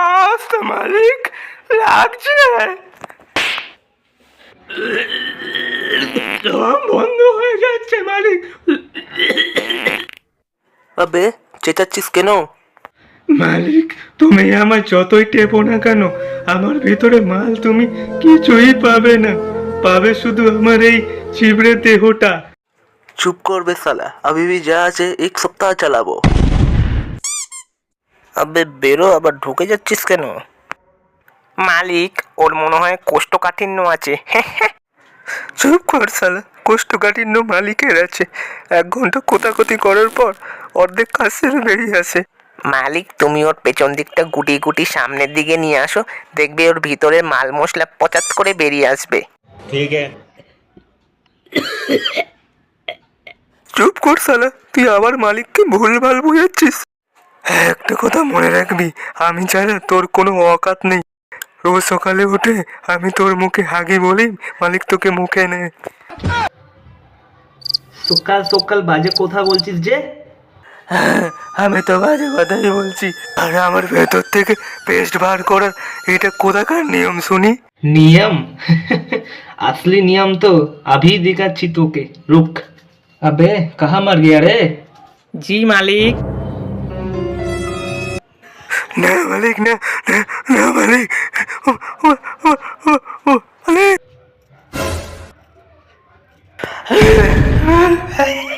আস্তে মালিক লাগছে বন্ধ হয়ে যাচ্ছে মালিক। আবে চেঁচাচ্ছিস কেন? মালিক তুমি আমার যতই টেপো না কেন আমার ভেতরে মাল তুমি কিছুই পাবে না। পাবে শুধু আমার এই চিবড়ে দেহটা। চুপ করবে সালা আমি যা আছে এক সপ্তাহ চালাবো। আবে বেরো আবার ঢুকে যাচ্ছিস কেন? মালিক ওর মনে হয় কোষ্ঠকাঠিন্য আছে। চুপ কর সালা কোষ্ঠকাঠিন্য মালিকের আছে। এক ঘণ্টা কোথাকতি করার পর অর্ধেক কাজ সেরে বেরিয়ে আসে। মালিক তুমি ওর পেছন দিকটা গুটি গুটি সামনের দিকে নিয়ে আসো দেখবে ওর ভিতরে মাল মশলা পচাত করে বেরিয়ে আসবে। ঠিক আছে। চুপ কর সালা তুই আবার মালিককে ভুলভাল বুঝাচ্ছিস। হ্যাঁ একটা কথা মনে রাখবি আমি ছাড়া তোর কোনো অকাত নেই। রোজ সকালে উঠে আমি তোর মুখে হাগি বলি মালিক তোকে মুখে নে সকাল সকাল বাজে কথা বলছিস যে? হ্যাঁ আমি তো বাজে কথাই বলছি আর আমার ভেতর থেকে পেস্ট বার করার এটা কোথাকার নিয়ম শুনি? নিয়ম? আসলি নিয়ম তো আভি দেখাচ্ছি তোকে রুখ अबे कहा मर गया रे? जी मालिक। ना मालिक ना ना, ना मालिक। मालिक।